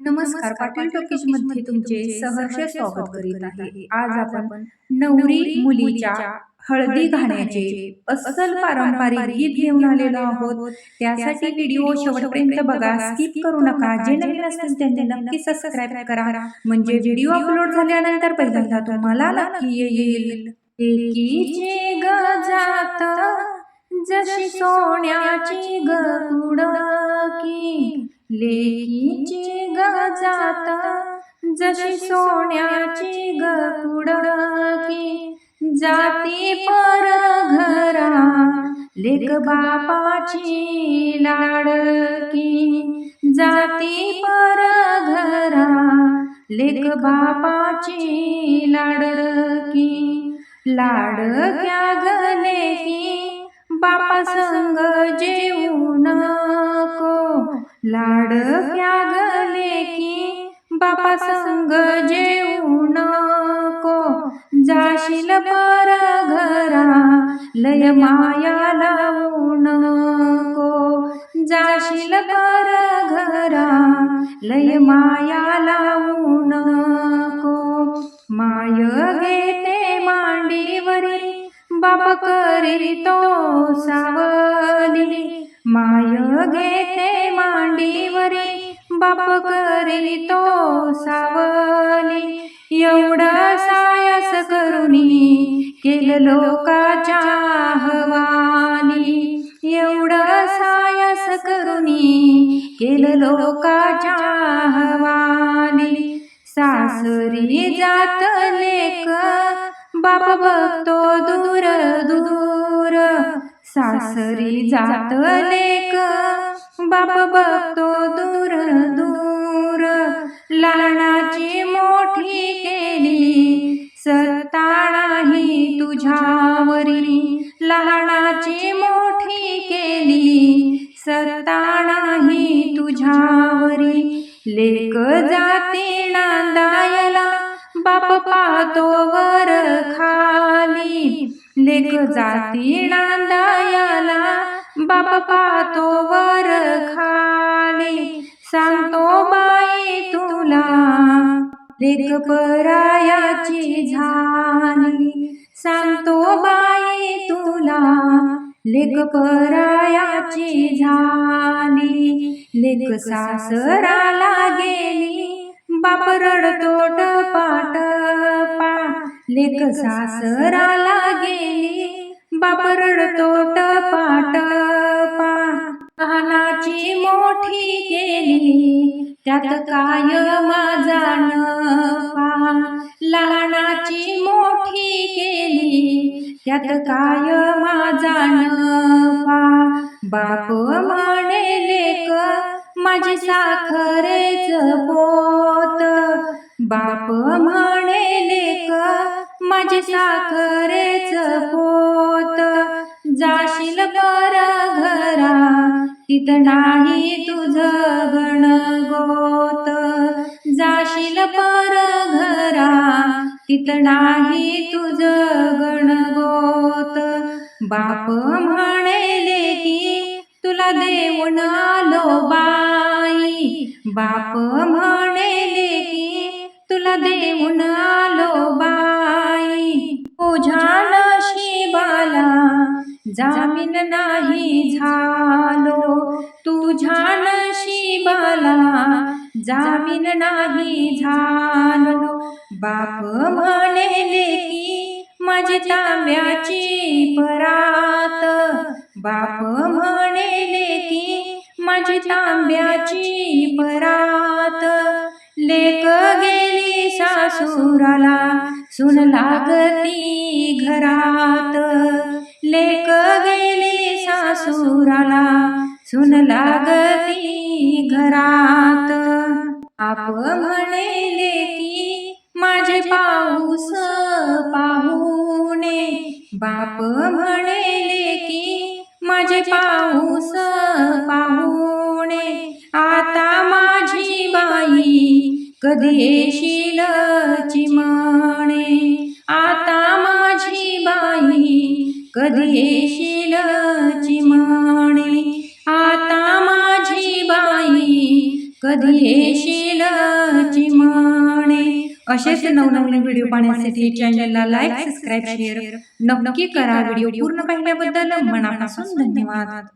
नमस्कार पाटील टॉकीजमध्ये तुमचे सहर्ष स्वागत करीत आहे. आज आपण नवरी मुलीच्या हळदी घाण्याचे अस्सल पारंपरिक गीत घेऊन आलेलो आहोत. त्यासाठी व्हिडिओ शेवटपर्यंत बघा स्किप करू नका. जे नवीन असतील त्यांनी नक्की सबस्क्राईब करा. म्हणजे व्हिडिओ अपलोड झाल्यानंतर पहिल्यांदा तुम्हाला नक्की येईल. एकीची गजात जशी सोन्याची गडकी लेकीची गजात जशी सोन्याची गडकी जाती पर घरा लेक बापाची लाडकी जाती पर घरा लेक बापाची लाडकी लाडक्या गलेकी बापा संग जेऊ नको. लाडक्या गले की बापा संग जेऊ नको. जाशील पर घरा लय माया लावू नको. जाशील पर घरा लय माया लावू नको. करीतो सावली. माय घेते मांडीवरी बाप करीतो सावली. एवढा सायस करुनी केल लोकाच्या हवाली एवढा सायस करुनी केल लोकाच्या हवाली सासरी जात लेख बाप बघतो दूर दूर. सासरी जात लेक. बाप बघतो दूर दूर. लहानाची मोठी केली सत्ता तुझ्यावरी. लहानाची मोठी केली सत्ता तुझ्यावरी. लेक जाती नांदाय बाप पाहतो वर खाली. लेख जाती नांदायाला बाप पाहतो वर खाली. सांगतो बाई तुला लेख परायाची झाली. सांगतो बाई तुला लेख परायाची झाली. लेख सासराला गेली बाप रडतो पाट पा लेख सासराला गेली. बाप रडतो पाट पा लहानाची मोठी केली त्यात काय माझा पा लहानाची मोठी केली त्यात काय माझा पा बाप म्हणे लेख माझी साखरेच बाप म्हणे लेक माझे साखरेच पोत. जाशील पर घरा तित नाही तुझ गणगोत. जाशील पर घरा तित नाही तुझ गणगोत. बाप म्हणेले की तुला देऊन आलो बाई. बाप म्हणेले की देऊन आलो बाई. तुझ्या नशिबाला जामीन नाही झालो. तुझ्या नशिबाला जामीन नाही झालो. बाप म्हणेले की माझी तांब्याची परात. बाप म्हणेले की माझी तांब्याची परात. लेक सुराला सुन लागती घरात. लेक गेली सासुराला सुन लागती घरात. आप म्हणेले की माझे पाऊस पाहुणे बाप म्हणेले की माझे पाऊस पाहू कधी येशील चिमणे आता माझी बाई कधी येशील चिमणे आता माझी बाई कधी येशील असेच नवनवीन व्हिडिओ पाहण्यासाठी चॅनलला लाईक सबस्क्राईब शेअर नक्की करा व्हिडिओ पूर्ण पाहिल्याबद्दल मनापासून धन्यवाद.